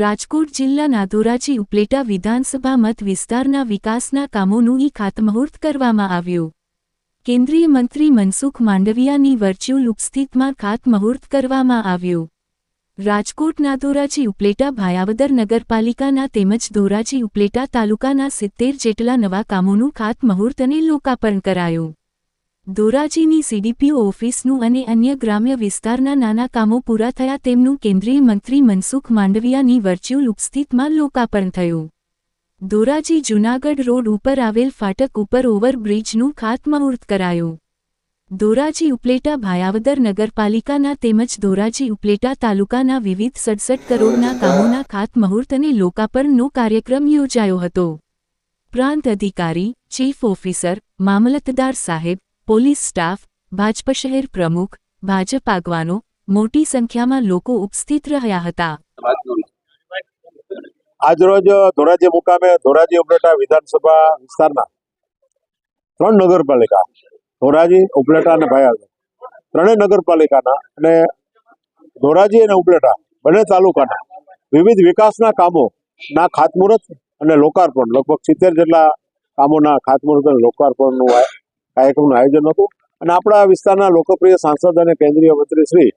રાજકોટ જિલ્લાના ધોરાજી ઉપલેટા વિધાનસભા મત વિસ્તારના વિકાસના કામોનું ઈ ખાતમુહૂર્ત કરવામાં આવ્યું. કેન્દ્રીય મંત્રી મનસુખ માંડવિયાની વર્ચ્યુઅલ ઉપસ્થિતમાં ખાતમુહૂર્ત કરવામાં આવ્યું. રાજકોટના ધોરાજી ઉપલેટા ભાયાવદર નગરપાલિકાના તેમજ ધોરાજી ઉપલેટા તાલુકાના સિત્તેર જેટલા નવા કામોનું ખાતમુહૂર્ત અને લોકાર્પણ કરાયું. ધોરાજીની સીડીપીઓ ઓફિસનું અને અન્ય ગ્રામ્ય વિસ્તારના નાના કામો પૂરા થયા તેમનું કેન્દ્રીય મંત્રી મનસુખ માંડવિયાની વર્ચ્યુઅલ ઉપસ્થિતમાં લોકાર્પણ થયું. ધોરાજી જૂનાગઢ રોડ ઉપર આવેલ ફાટક ઉપર ઓવરબ્રિજનું ખાતમુહૂર્ત કરાયું. ધોરાજી ઉપલેટા ભાયાવદર નગરપાલિકાના તેમજ ધોરાજી ઉપલેટા તાલુકાના વિવિધ સડસઠ કરોડના કામોના ખાતમુહૂર્ત અને લોકાર્પણનો કાર્યક્રમ યોજાયો હતો. પ્રાંત અધિકારી, ચીફ ઓફિસર, મામલતદાર સાહેબ પોલીસ સ્ટાફ, ભાજપ શહેર પ્રમુખ, ભાજપ આગવાનો, મોટી સંખ્યામાં લોકો ઉપસ્થિત રહ્યા હતા. આજરોજ ધોરાજી મુકામે ધોરાજી ઉપલેટા વિધાનસભા વિસ્તારના ત્રણ નગરપાલિકા, ધોરાજી, ઉપલેટા અને ભાયા ત્રણેય નગરપાલિકાના અને ધોરાજી અને ઉપલેટા બંને તાલુકાના વિવિધ વિકાસના કામો ના ખાતમુહૂર્ત અને લોકાર્પણ, લગભગ સિત્તેર જેટલા કામોના ખાતમુહૂર્ત અને લોકાર્પણનું કાર્યક્રમનું આયોજન હતું. અને આપણા વિસ્તારના લોકપ્રિય સાંસદ અને કેન્દ્રીય મંત્રી શ્રી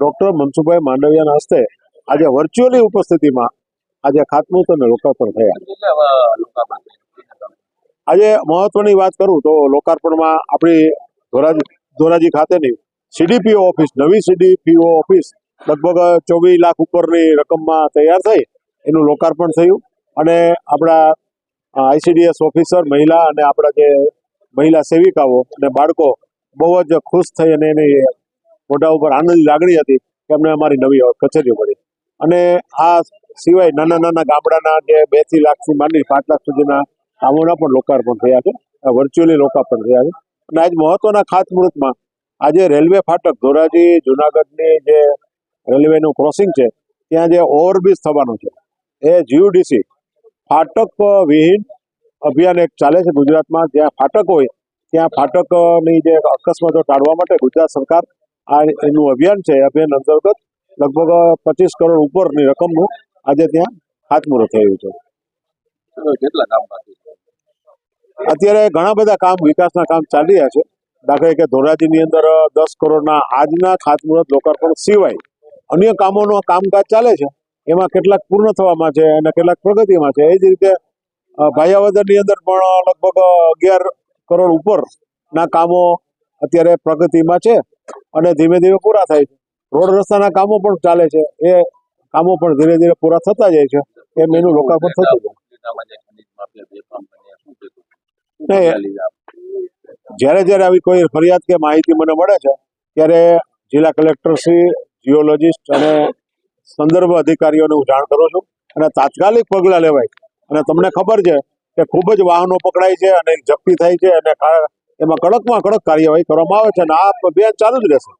ડોક્ટર મનસુખભાઈ માંડવિયાના હસ્તે આજે વર્ચ્યુઅલી ઉપસ્થિતિમાં આજે ખાતમુહૂર્ત અને લોકાર્પણ થયા. આજે મહત્વની વાત કરું તો લોકાર્પણમાં આપણી ધોરાજી ધોરાજી ખાતેની સીડીપીઓ ઓફિસ, નવી સીડીપીઓ ઓફિસ લગભગ ચોવીસ લાખ ઉપરની રકમમાં તૈયાર થઈ એનું લોકાર્પણ થયું. અને આપણા આઈસીડીએસ ઓફિસર, મહિલા અને આપણા જે મહિલા સેવિકાઓ અને બાળકો બહુ જ ખુશ થઈ અને એની મોઢા ઉપર આનંદની લાગણી હતી કે અમને અમારી નવી કચેરીઓ મળી. અને આ સિવાય નાના નાના ગામડાના જે બેથી લાખથી માંડી પાંચ લાખ સુધીના કામોના પણ લોકાર્પણ થયા છે. વર્ચ્યુઅલી લોકાર્પણ થયા છે. અને આજ મહત્વના ખાતમુહૂર્તમાં આજે રેલવે ફાટક ધોરાજી, જુનાગઢની જે રેલવેનું ક્રોસિંગ છે, ત્યાં જે ઓવરબ્રિજ થવાનું છે. એ જીયુડીસી ફાટક વિહીન અભિયાન એક ચાલે છે ગુજરાતમાં. જ્યાં ફાટક હોય ત્યાં ફાટકની જે અકસ્માતો ટાળવા માટે ગુજરાત સરકાર આ એનું અભિયાન છે અભિયાન અંતર્ગત લગભગ પચીસ કરોડ ઉપરની રકમનું આજે ત્યાં હાથમુહૂર્ત થયું છે. અત્યારે ઘણા બધા કામ વિકાસના કામ ચાલી રહ્યા છે. દાખલા કે ધોરાજીની અંદર દસ કરોડના આજના ખાતમુહૂર્ત લોકાર્પણ સિવાય અન્ય કામોનો કામકાજ ચાલે છે. એમાં કેટલાક પૂર્ણ થવામાં છે અને કેટલાક પ્રગતિમાં છે. એ જ રીતે ભાયાવદરની અંદર પણ લગભગ અગિયાર કરોડ ઉપર ના કામો અત્યારે પ્રગતિમાં છે અને ધીમે ધીમે પૂરા થાય છે. રોડ રસ્તાના કામો પણ ચાલે છે. એ કામો પણ ધીરે ધીરે પૂરા થતા જાય છે. એમ એનું લોકાર્પણ થતું જાય? જ્યારે જ્યારે આવી કોઈ ફરિયાદ કે માહિતી મને મળે છે, ત્યારે જિલ્લા કલેક્ટર શ્રી જીઓલોજીસ્ટ અને સંદર્ભ અધિકારીઓને હું જાણ કરું છું અને તાત્કાલિક પગલાં લેવાય. અને તમને ખબર છે કે ખૂબ જ વાહનો પકડાય છે અને જપ્તી થાય છે અને એમાં કડકમાં કડક કાર્યવાહી કરવામાં આવે છે અને આ અભિયાન ચાલુ જ રહેશે.